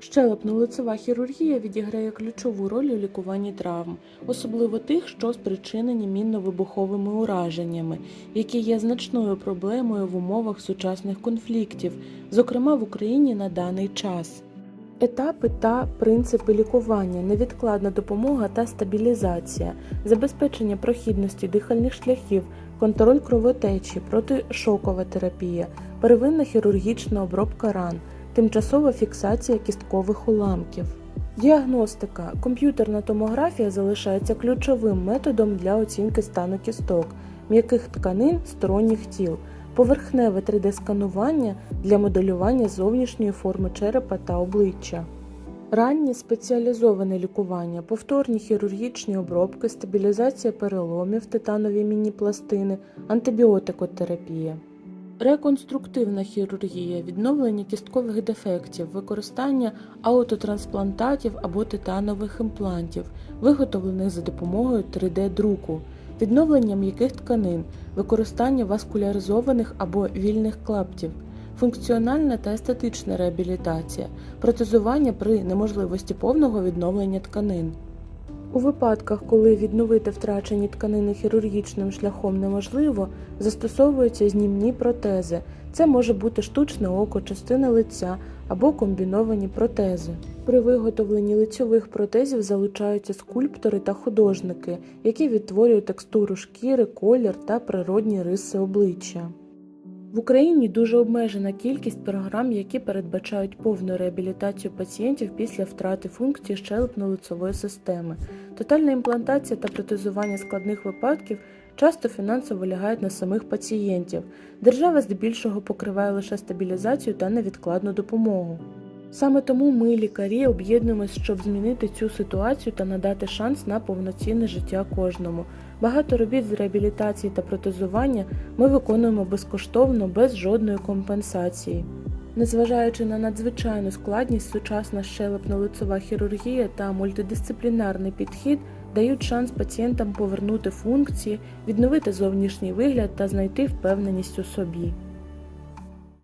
Щелепно-лицева хірургія відіграє ключову роль у лікуванні травм, особливо тих, що спричинені мінно-вибуховими ураженнями, які є значною проблемою в умовах сучасних конфліктів, зокрема в Україні на даний час. Етапи та принципи лікування, невідкладна допомога та стабілізація, забезпечення прохідності дихальних шляхів, контроль кровотечі, протишокова терапія, первинна хірургічна обробка ран, тимчасова фіксація кісткових уламків. Діагностика. Комп'ютерна томографія залишається ключовим методом для оцінки стану кісток, м'яких тканин сторонніх тіл, поверхневе 3D-сканування для моделювання зовнішньої форми черепа та обличчя. Раннє спеціалізоване лікування, повторні хірургічні обробки, стабілізація переломів, титанові міні-пластини, антибіотикотерапія. Реконструктивна хірургія, відновлення кісткових дефектів, використання аутотрансплантатів або титанових імплантів, виготовлених за допомогою 3D-друку, відновлення м'яких тканин, використання васкуляризованих або вільних клаптів, функціональна та естетична реабілітація, протезування при неможливості повного відновлення тканин. У випадках, коли відновити втрачені тканини хірургічним шляхом неможливо, застосовуються знімні протези. Це може бути штучне око, частина лиця або комбіновані протези. При виготовленні лицьових протезів залучаються скульптори та художники, які відтворюють текстуру шкіри, колір та природні риси обличчя. В Україні дуже обмежена кількість програм, які передбачають повну реабілітацію пацієнтів після втрати функції щелепно-лицевої системи. Тотальна імплантація та протезування складних випадків часто фінансово лягають на самих пацієнтів. Держава здебільшого покриває лише стабілізацію та невідкладну допомогу. Саме тому ми, лікарі, об'єднуємось, щоб змінити цю ситуацію та надати шанс на повноцінне життя кожному. Багато робіт з реабілітації та протезування ми виконуємо безкоштовно, без жодної компенсації. Незважаючи на надзвичайну складність, сучасна щелепно-лицева хірургія та мультидисциплінарний підхід дають шанс пацієнтам повернути функції, відновити зовнішній вигляд та знайти впевненість у собі.